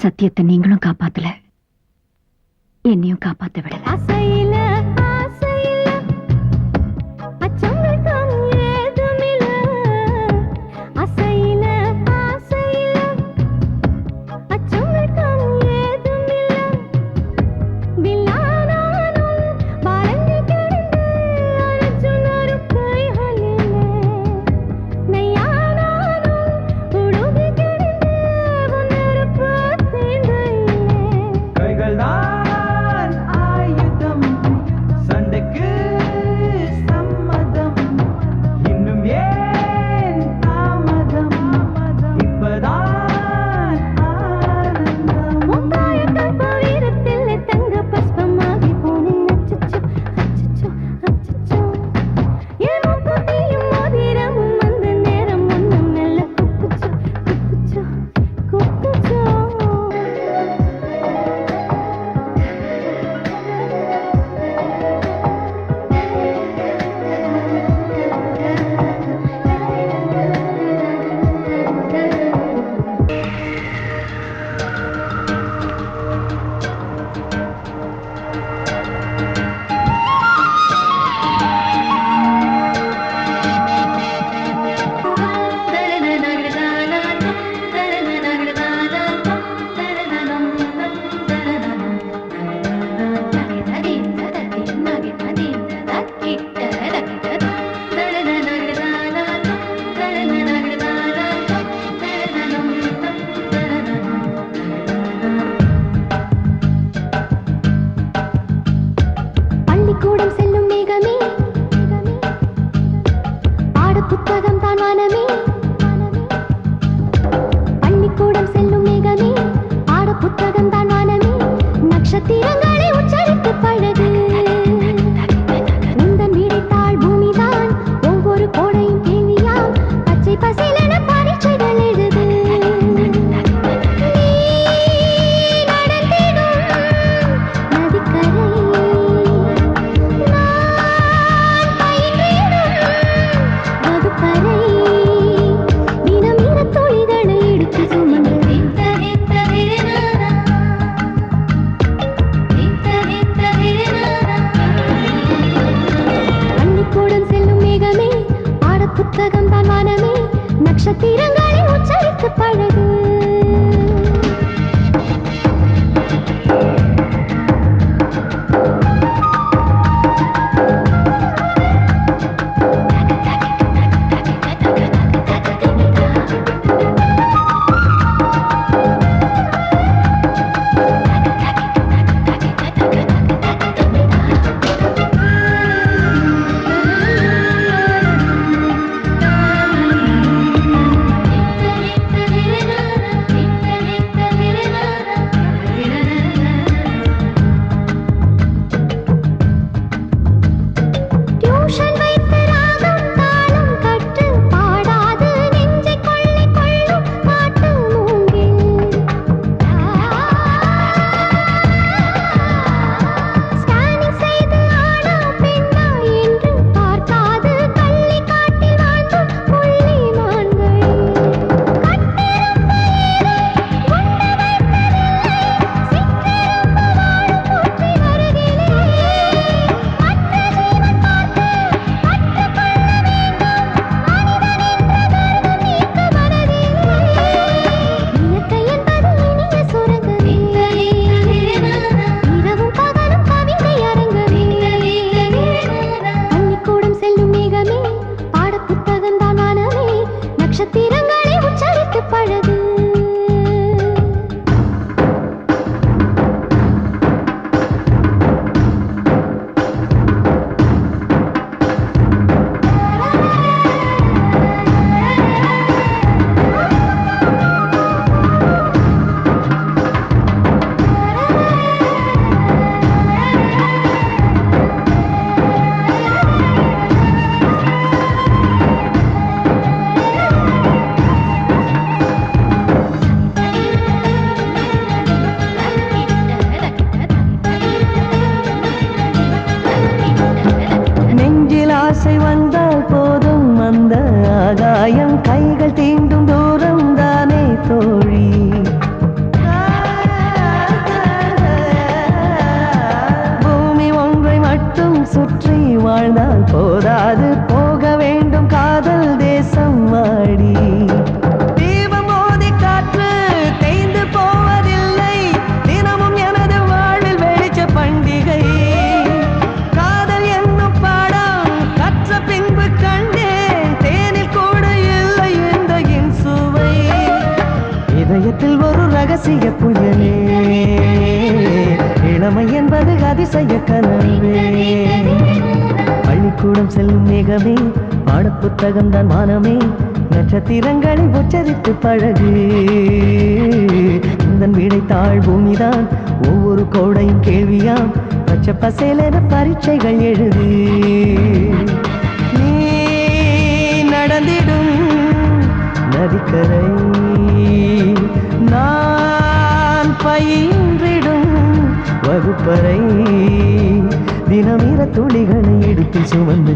சத்தியத்தை நீங்களும் காப்பாத்தல. என்னையும் காப்பாத்த விடல. இதயத்தில் ஒரு ரகசிய புயலே. இளமை என்பது அதிசய கனவே. பள்ளிக்கூடம் செல்லும் மேகமே பாடப்புத்தகம் தான் மானமே நட்சத்திரங்களை உச்சரித்து பழகு. உந்தன் வீடை தாழ் பூமிதான் ஒவ்வொரு கோடையும் கேள்வியாம். பச்சை பசேலென பரீட்சைகள் எழுது. நீ நடந்திடும் நதிக்கரை பயின்றிடும் வகுப்பறை. தினமிர துளிகளை எடுத்து சுமந்து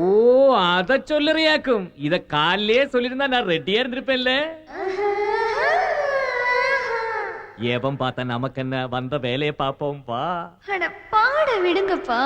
ஓ அத சொல்லுறியாக்கும். இத காலையே சொல்லிருந்தா நான் ரெடியா இருந்திருப்பேன்ல. ஏவம் பார்த்தா நமக்கு என்ன வந்த வேலையை பார்ப்போம் பா பாட விடுங்கப்பா.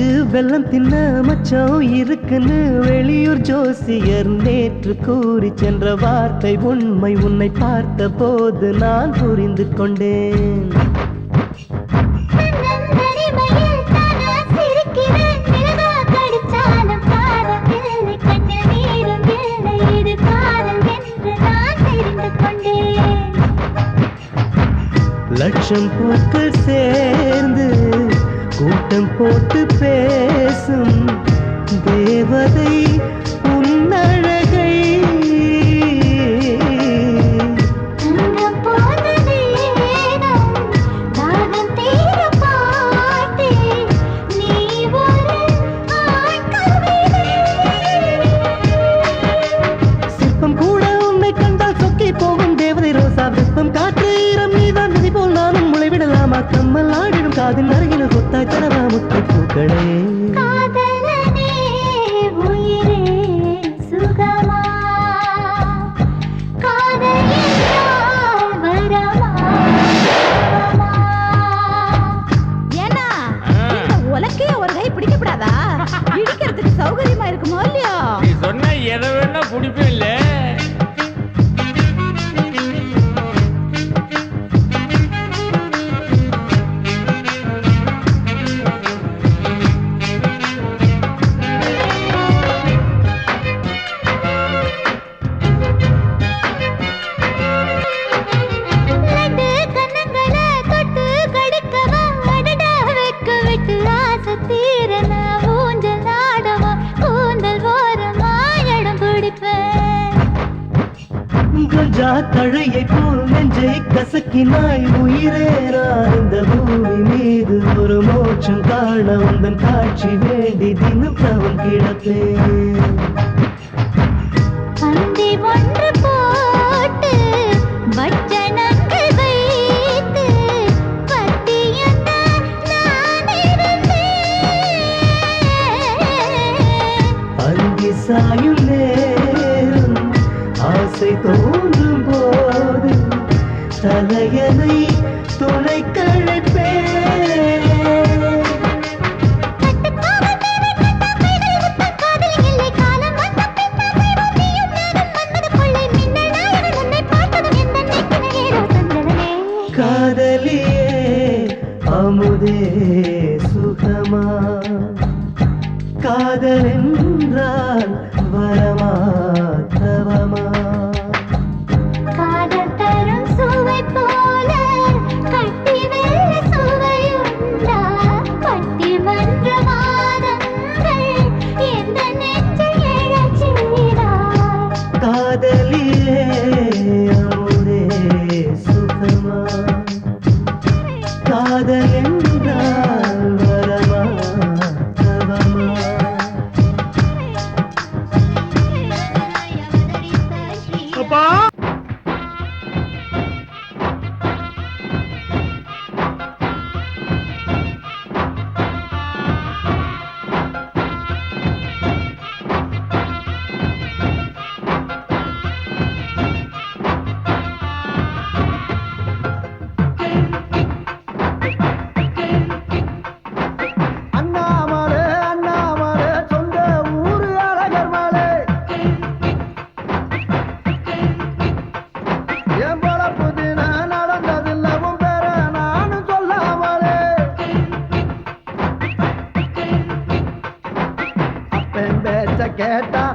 அச்சு வெள்ளம் தின்ன மச்சம் இருக்குன்னு வெளியூர் ஜோசியர் நேற்று கூறி சென்ற வார்த்தை உண்மை உன்னை பார்த்த போது நான் புரிந்து கொண்டேன். லட்சம் பூக்கள் சேர்ந்து கூட்டம் போட்டு பேசும் தேவதை கஞ்சா தழையை போல் நெஞ்சை கசக்கினாய் உயிரே நான் இந்த பூமி மீது ஒரு மோட்சம் காண உந்தன் காட்சி வேண்டி தினம் தவம் கிடப்பேன் பந்தி कहता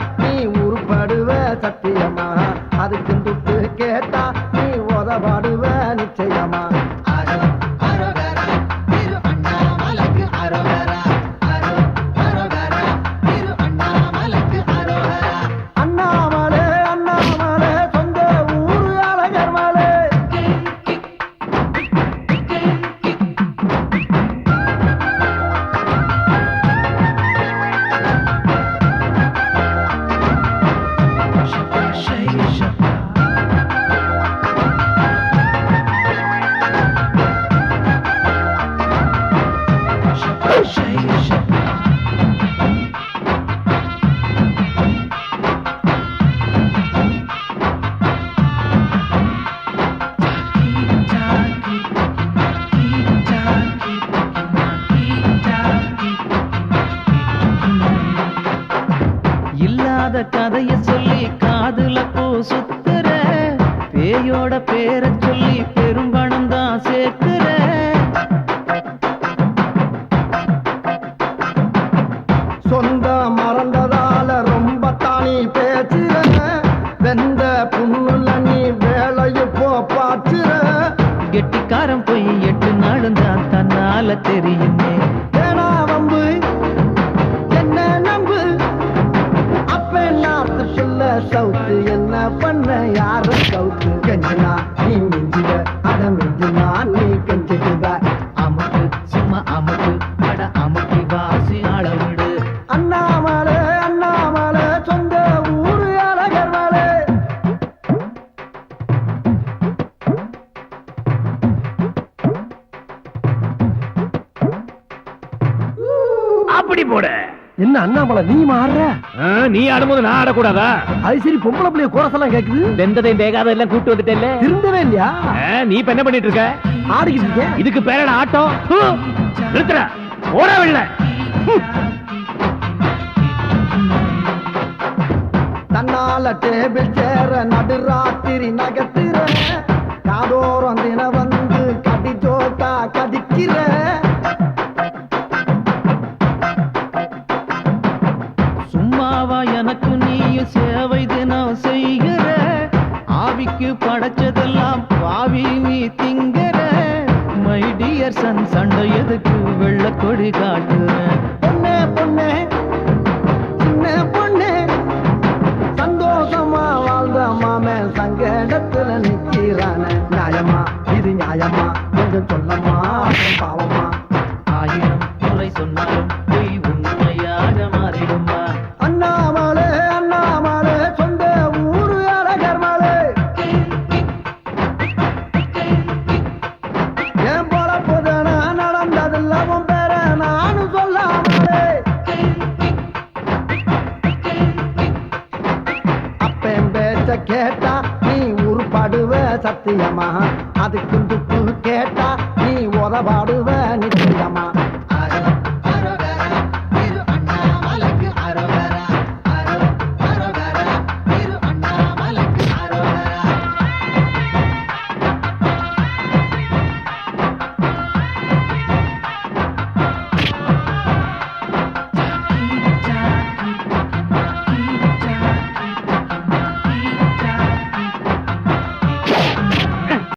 என்னோட பேரை சொல்லி நீ ஆடும்போது நான் ஆடக்கூடாதா? அது சரி பொம்பளை பிள்ளைய கோரசெல்லாம் கேக்குது. வெந்ததையும் வேகாத எல்லாம் கூட்டு வந்துட்டேல்ல திருந்தவே இல்லையா? நீ இப்ப என்ன பண்ணிட்டு இருக்க? ஆடிக்கிட்டு இருக்கேன். இதுக்கு பேரட ஆட்டம் நிறுத்துற ஓட வெள்ள தன்னால டேபிள் சேர நடுராத்திரி நகத்திர புருஷன் சண்டை எதுக்கு வெள்ளக்கொடி காட்டுறேன்? பேச்ச கேட்டா நீ உருப்பாடுவ சத்தியமா? அதுக்கு துப்பு கேட்டா நீ உதவாடுவ